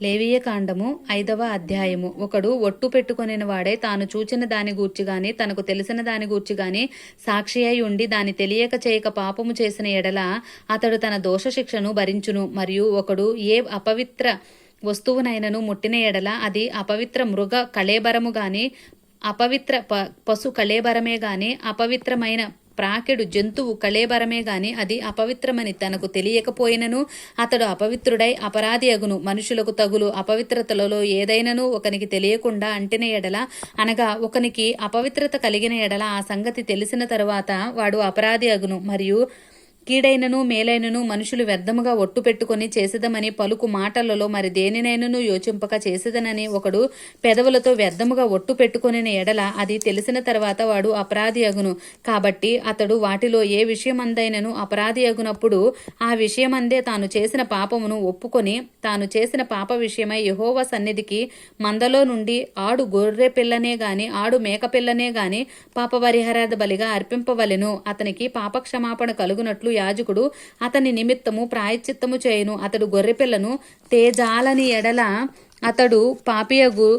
లేవియ కాండము ఐదవ అధ్యాయము. ఒకడు ఒట్టు పెట్టుకొనిన వాడే తాను చూచిన దాని గూర్చి గాని తనకు తెలిసిన దాని గూర్చి గాని సాక్షి అయి ఉండి దాని తెలియక చేయక పాపము చేసిన ఎడల అతడు తన దోష శిక్షను భరించును. మరియు ఒకడు ఏ అపవిత్ర వస్తువునైనను ముట్టిన ఎడల అది అపవిత్ర మృగ కళేబరము గాని అపవిత్ర ప పశు కళేబరమే గాని అపవిత్రమైన ప్రాకెడు జంతువు కళేబరమే గాని అది అపవిత్రమని తనకు తెలియకపోయినను అతడు అపవిత్రుడై అపరాధి అగును. మనుషులకు తగులు అపవిత్రతలలో ఏదైనను ఒకనికి తెలియకుండా అంటిన ఎడల అనగా ఒకనికి అపవిత్రత కలిగిన ఎడల ఆ సంగతి తెలిసిన తరువాత వాడు అపరాధి అగును. మరియు కీడైనను మేలైనను మనుషులు వ్యర్థముగా ఒట్టు పెట్టుకుని చేసేదమని పలుకు మాటలలో మరి దేనినైనను యోచింపక చేసేదనని ఒకడు పెదవులతో వ్యర్థముగా ఒట్టు పెట్టుకుని ఎడల అది తెలిసిన తర్వాత వాడు అపరాధి అగును. కాబట్టి అతడు వాటిలో ఏ విషయమందైనను అపరాధి అగునప్పుడు ఆ విషయమందే తాను చేసిన పాపమును ఒప్పుకొని తాను చేసిన పాప విషయమై యహోవ సన్నిధికి మందలో నుండి ఆడు గొర్రె పిల్లనే గాని ఆడు మేక పిల్లనే గాని పాప బలిగా అర్పింపవలెను. అతనికి పాప క్షమాపణ కలుగునట్లు యాజకుడు అతని నిమిత్తము ప్రాయశ్చిత్తము చేయును. అతడు గొర్రెపిల్లను తేజాలని ఎడల అతడు పాపియగు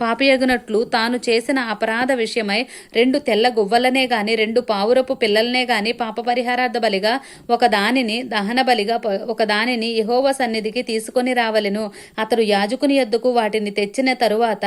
పాపియగునట్లు తాను చేసిన అపరాధ విషయమై రెండు తెల్ల గువ్వలనే గాని రెండు పావురపు పిల్లలనే గాని పాప పరిహారార్థ బలిగా ఒక దానిని దహన బలిగా ఒక దానిని యహోవ సన్నిధికి తీసుకొని రావలెను. అతడు యాజకుని ఎద్దుకు వాటిని తెచ్చిన తరువాత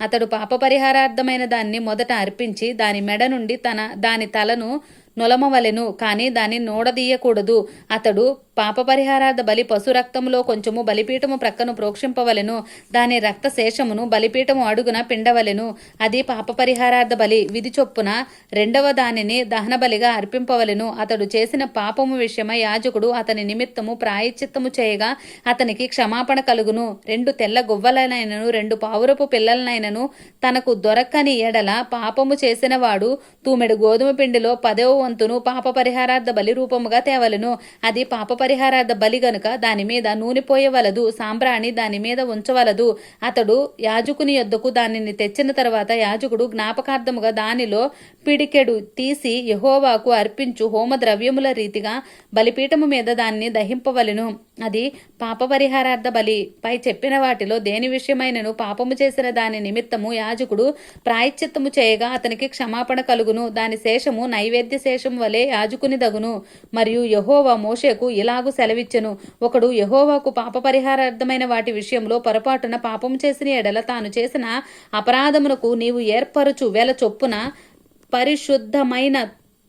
అతడు పాప పరిహారార్థమైన దాన్ని మొదట అర్పించి దాని మెడ నుండి తన దాని తలను నొలమవలెను కానీ దాన్ని నోడదీయకూడదు. అతడు పాప పరిహారార్థ బలి పశు రక్తములో కొంచెము బలిపీఠము ప్రక్కను ప్రోక్షింపవలెను దాని రక్త శేషమును బలిపీఠము అడుగున పిండవలెను. అది పాప పరిహారార్థ బలి. విధి చొప్పున రెండవ దానిని దహన బలిగా అర్పింపవలెను. అతడు చేసిన పాపము విషయమై యాజకుడు అతని నిమిత్తము ప్రాయశ్చిత్తము చేయగా అతనికి క్షమాపణ కలుగును. రెండు తెల్ల గువ్వలనైనను రెండు పావురపు పిల్లలనైనను తనకు దొరకని ఎడల పాపము చేసిన వాడు తూమెడు గోధుమ పిండిలో పదవ వంతును పాప పరిహారార్థ బలి రూపముగా తేవలెను. అది పాప పరిహారార్థ బలి గనుక దాని మీద నూనె పోయవలదు సాంబ్రాణి దాని మీద ఉంచవలదు. అతడు యాజకుని యొద్దకు దానిని తెచ్చిన తర్వాత యాజకుడు జ్ఞాపకార్థముగా దానిలో పిడికెడు తీసి యహోవాకు అర్పించు హోమ ద్రవ్యముల రీతిగా బలిపీఠము మీద దాన్ని దహింపవలెను. అది పాప పరిహారార్థ బలి. పై చెప్పిన వాటిలో దేని విషయమైనను పాపము చేసిన దాని నిమిత్తము యాజకుడు ప్రాయశ్చిత్తము చేయగా అతనికి క్షమాపణ కలుగును. దాని శేషము నైవేద్య శేషం వలె యాజకునిదగును. మరియు యహోవా మోషేకు ఇలాగు సెలవిచ్చెను. ఒకడు యహోవాకు పాప పరిహారార్థమైన వాటి విషయంలో పొరపాటున పాపం చేసిన ఎడల తాను చేసిన అపరాధమునకు నీవు ఏర్పరచు వేల చొప్పున పరిశుద్ధమైన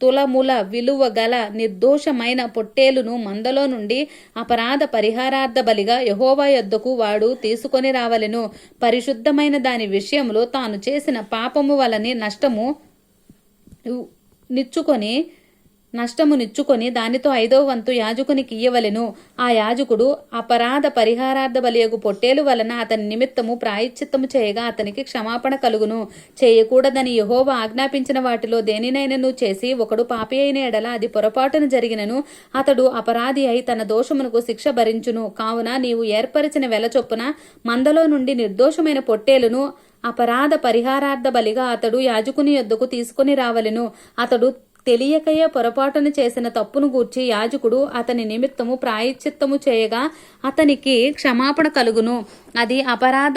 తులముల విలువ గల నిర్దోషమైన పొట్టేలును మందలో నుండి అపరాధ పరిహారార్థ బలిగా యహోవా యొద్దకు వాడు తీసుకొని రావలెను. పరిశుద్ధమైన దాని విషయంలో తాను చేసిన పాపము వలని నష్టము నిచ్చుకొని నష్టము నిచ్చుకొని దానితో ఐదో వంతు యాజకునికి ఇయ్యవలెను. ఆ యాజకుడు అపరాధ పరిహారార్థ బలియగు పొట్టేలు వలన అతని నిమిత్తము ప్రాయశ్చిత్తము చేయగా అతనికి క్షమాపణ కలుగును. చేయకూడదని యహోవ ఆజ్ఞాపించిన వాటిలో దేనినైనను చేసి ఒకడు పాపి అయిన ఎడల అది పొరపాటున జరిగినను అతడు అపరాధి అయి తన దోషమునకు శిక్ష భరించును. కావున నీవు ఏర్పరిచిన వెల చొప్పున మందలో నుండి నిర్దోషమైన పొట్టేలును అపరాధ పరిహారార్థ బలిగా అతడు యాజకుని యొద్దకు తీసుకొని రావలెను. అతడు తెలియకయే పొరపాటున చేసిన తప్పును గూర్చి యాజకుడు అతని నిమిత్తము ప్రాయశ్చిత్తము చేయగా అతనికి క్షమాపణ కలుగును. అది అపరాధ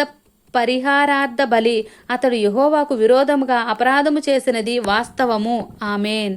పరిహారార్థ బలి. అతడు యహోవాకు విరోధముగా అపరాధము చేసినది వాస్తవము. ఆమెన్.